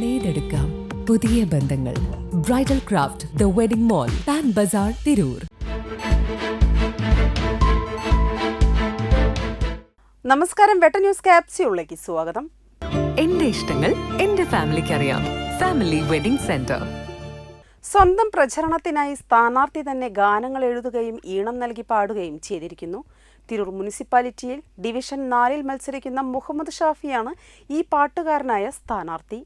നേടെടുക്കാം പുതിയ ബന്ധങ്ങൾ. Bridal craft the wedding mall Pan Bazaar Tirur നമസ്കാരം. വെട്ട ന്യൂസ് ക്യാപ്സ്യൂളിലേക്ക് സ്വാഗതം. എന്റെ ഇഷ്ടങ്ങൾ എന്റെ ഫാമിലിക്ക് അറിയാം ഫാമിലി വെഡിംഗ് സെന്റർ സ്വന്തം പ്രചരണത്തിനായി സ്ഥാനാർത്ഥി തന്നെ ഗാനങ്ങൾ എഴുതുകയും ഈണം നൽകി പാടുകയും ചെയ്തിരിക്കുന്നു. തിരൂർ മുനിസിപ്പാലിറ്റിയിൽ ഡിവിഷൻ നാലിൽ മത്സരിക്കുന്ന മുഹമ്മദ് ഷാഫിയാണ് ഈ പാട്ടുകാരനായ സ്ഥാനാർത്ഥി.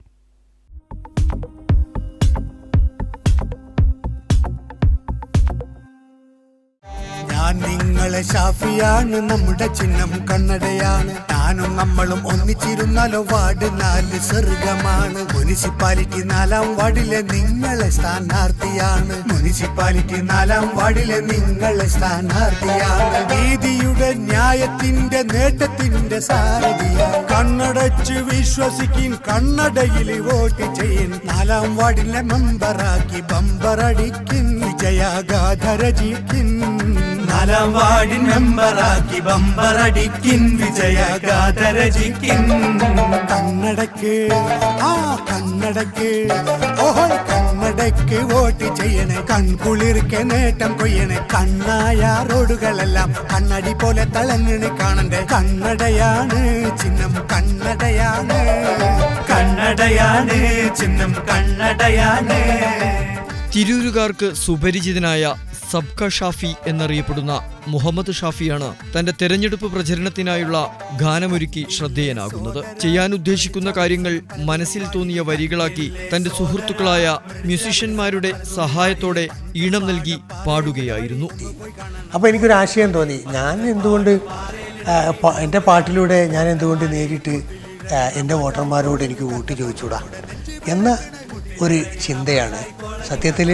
ഞാൻ നിങ്ങളെ ഷാഫിയാണ് നമ്മുടെ ചിഹ്നം കണ്ണടയാണ്. ഞാനും നമ്മളും ഒന്നിച്ചിരുന്നാലോ വാർഡ് നാല് സ്വർഗമാണ്. മുനിസിപ്പാലിറ്റി നാലാം വാർഡിലെ നിങ്ങളെ സ്ഥാനാർത്ഥിയാണ്. മുനിസിപ്പാലിറ്റി നാലാം വാർഡിലെ നിങ്ങളെ സ്ഥാനാർത്ഥിയാണ്. നീതിയുടെ ന്യായത്തിന്റെ നേട്ടത്തിന്റെ സാരഥിയാണ് കണ്ണടച്ച് വിശ്വസിക്കും കണ്ണടയിൽ വോട്ട് ചെയ്യും നാലാം വാർഡിലെ മെമ്പറാക്കി ബമ്പറടിക്കും രചിക്കും നാലാം വാർഡിൻ മെമ്പറാക്കി ബമ്പറടിക്കിൻ വിജയ രചിക്കിൻ കണ്ണടക്ക് ആ കണ്ണടക്ക്. ഓഹോ കണ്ണടക്ക് വോട്ട് ചെയ്യണേ. കൺകുളിർക്കെ നേട്ടം കൊയ്യണേ. കണ്ണായ റോഡുകളെല്ലാം കണ്ണടി പോലെ തിളങ്ങണ് കാണണ്ടേ. കണ്ണടയാണ് ചിഹ്നം കണ്ണടയാണ്. കണ്ണടയാണ് ചിഹ്നം കണ്ണടയാണ്. തിരൂരുകാർക്ക് സുപരിചിതനായ സബ്ക ഷാഫി എന്നറിയപ്പെടുന്ന മുഹമ്മദ് ഷാഫിയാണ് തന്റെ തെരഞ്ഞെടുപ്പ് പ്രചരണത്തിനായുള്ള ഗാനമൊരുക്കി ശ്രദ്ധേയനാകുന്നത്. ചെയ്യാൻ ഉദ്ദേശിക്കുന്ന കാര്യങ്ങൾ മനസ്സിൽ തോന്നിയ വരികളാക്കി തന്റെ സുഹൃത്തുക്കളായ മ്യൂസിഷ്യന്മാരുടെ സഹായത്തോടെ ഈണം നൽകി പാടുകയായിരുന്നു. അപ്പോൾ എനിക്കൊരു ആശയം തോന്നി. ഞാൻ എന്തുകൊണ്ട് എന്റെ പാട്ടിലൂടെ ഞാൻ എന്തുകൊണ്ട് നേരിട്ട് എന്റെ വോട്ടർമാരോട് എനിക്ക് വോട്ട് ചോദിച്ചുകൂടാ എന്ന ഒരു ചിന്തയാണ്. സത്യത്തിൽ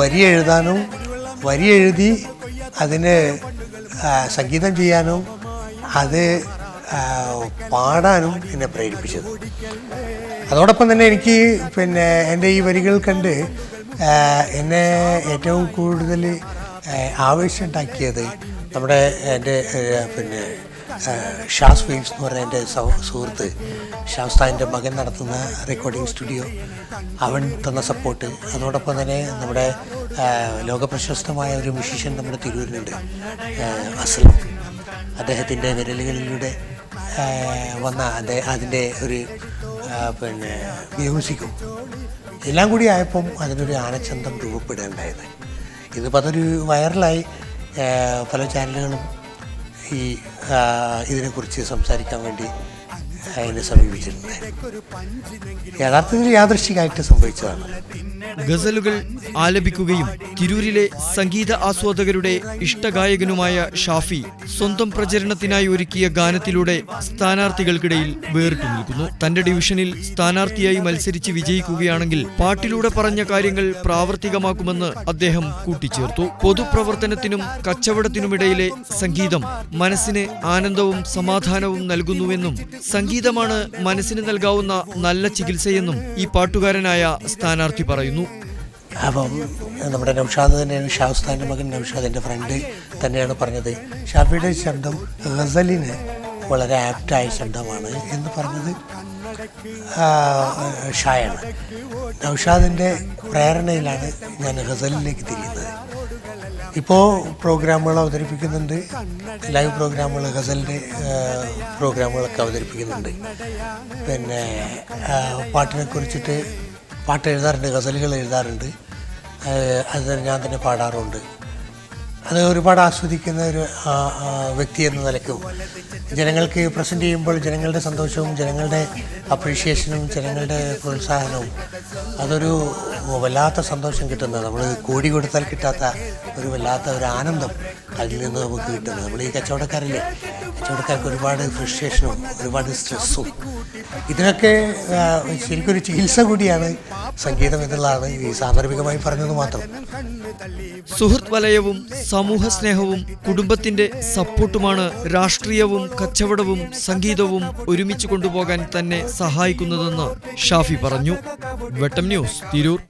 വരി എഴുതാനും വരി എഴുതി അതിന് സംഗീതം ചെയ്യാനും അത് പാടാനും എന്നെ പ്രേരിപ്പിച്ചത്. അതോടൊപ്പം തന്നെ എനിക്ക് പിന്നെ എന്റെ ഈ വരികൾ കണ്ട് എന്നെ ഏറ്റവും കൂടുതൽ ആവേശമുണ്ടാക്കിയത് നമ്മുടെ എന്റെ പിന്നെ ഷാസ് ഫിലിംസ് എന്ന് പറഞ്ഞ എന്റെ സുഹൃത്ത് ഷാസ്താന്റെ മകൻ നടത്തുന്ന റെക്കോർഡിംഗ് സ്റ്റുഡിയോ അവൻ തന്ന സപ്പോർട്ട് അതോടൊപ്പം തന്നെ നമ്മുടെ ലോകപ്രശസ്തമായ ഒരു മ്യൂസീഷ്യൻ നമ്മുടെ തിരൂരിലുണ്ട് അസൽ. അദ്ദേഹത്തിന്റെ വിരലുകളിലൂടെ വന്ന അതെ അതിന്റെ ഒരു പിന്നെ മ്യൂസിക്കും. എല്ലാം കൂടി ആയപ്പം അതിനൊരു ആനച്ചന്തം രൂപപ്പെടുകയുണ്ടായത് ഇതിപ്പോൾ അതൊരു വൈറലായി പല ചാനലുകളും ഈ ഇതിനെക്കുറിച്ച് സംസാരിക്കാൻ വേണ്ടി എന്നെ സമീപിച്ചിട്ടുണ്ട്. യഥാർത്ഥത്തിൽ യാദൃശ്ചികമായിട്ട് സംഭവിച്ചതാണ്. ഗസലുകൾ ആലപിക്കുകയും തിരൂരിലെ സംഗീത ആസ്വാദകരുടെ ഇഷ്ടഗായകനുമായ ഷാഫി സ്വന്തം പ്രചരണത്തിനായി ഒരുക്കിയ ഗാനത്തിലൂടെ സ്ഥാനാർത്ഥികൾക്കിടയിൽ വേറിട്ടു നിൽക്കുന്നു. തന്റെ ഡിവിഷനിൽ സ്ഥാനാർത്ഥിയായി മത്സരിച്ച് വിജയിക്കുകയാണെങ്കിൽ പാട്ടിലൂടെ പറഞ്ഞ കാര്യങ്ങൾ പ്രാവർത്തികമാക്കുമെന്ന് അദ്ദേഹം കൂട്ടിച്ചേർത്തു. പൊതുപ്രവർത്തനത്തിനും കച്ചവടത്തിനുമിടയിലെ സംഗീതം മനസ്സിന് ആനന്ദവും സമാധാനവും നൽകുന്നുവെന്നും സംഗീതമാണ് മനസ്സിന് നൽകാവുന്ന നല്ല ചികിത്സയെന്നും ഈ പാട്ടുകാരനായ സ്ഥാനാർത്ഥി പറയുന്നു. അപ്പം നമ്മുടെ നൗഷാദ് തന്നെയാണ് ഷാസ്താന്റെ മകൻ നൗഷാദ് എന്റെ ഫ്രണ്ട് തന്നെയാണ് പറഞ്ഞത്. ഷാഫിയുടെ ശബ്ദം ഗസലിന് വളരെ ആപ്റ്റായ ശബ്ദമാണ് എന്ന് പറഞ്ഞത് ഷായാണ്. നൗഷാദിന്റെ പ്രേരണയിലാണ് ഞാൻ ഗസലിലേക്ക് തിരിയുന്നത്. ഇപ്പോൾ പ്രോഗ്രാമുകൾ അവതരിപ്പിക്കുന്നുണ്ട്. ലൈവ് പ്രോഗ്രാമുകൾ ഗസലിന്റെ പ്രോഗ്രാമുകളൊക്കെ അവതരിപ്പിക്കുന്നുണ്ട്. പിന്നെ പാട്ടിനെ കുറിച്ചിട്ട് പാട്ട് എഴുതാറുണ്ട് ഗസലുകൾ എഴുതാറുണ്ട്. അത് ഞാൻ തന്നെ പാടാറുണ്ട്. അത് ഒരുപാട് ആസ്വദിക്കുന്ന ഒരു വ്യക്തി എന്ന നിലയ്ക്കും. ജനങ്ങൾക്ക് പ്രസന്റ് ചെയ്യുമ്പോൾ ജനങ്ങളുടെ സന്തോഷവും ജനങ്ങളുടെ അപ്രീഷിയേഷനും ജനങ്ങളുടെ പ്രോത്സാഹനവും അതൊരു വല്ലാത്ത സന്തോഷം കിട്ടുന്നത് നമ്മൾ കോടി കൊടുത്താൽ കിട്ടാത്ത ഒരു വല്ലാത്ത ഒരു ആനന്ദം. അതിൽ നിന്ന് നമുക്ക് കിട്ടുന്നത്. നമ്മൾ ഈ കച്ചവടക്കാരില്ലേ? കച്ചവടക്കാർക്ക് ഒരുപാട് ഫ്രസ്ട്രേഷനും ഒരുപാട് സ്ട്രെസ്സും ഇതിനൊക്കെ ശരിക്കൊരു ചികിത്സ കൂടിയാണ് സംഗീതം എന്നുള്ളതാണ് ഈ സാന്ദർഭികമായി പറഞ്ഞത് മാത്രം. സുഹൃത്ത് വലയവും സമൂഹ സ്നേഹവും കുടുംബത്തിന്റെ സപ്പോർട്ടുമാണ് രാഷ്ട്രീയവും കച്ചവടവും സംഗീതവും ഒരുമിച്ച് കൊണ്ടുപോകാൻ തന്നെ സഹായിക്കുന്നതെന്ന് ഷാഫി പറഞ്ഞു. വെട്ടം ന്യൂസ് തിരൂർ.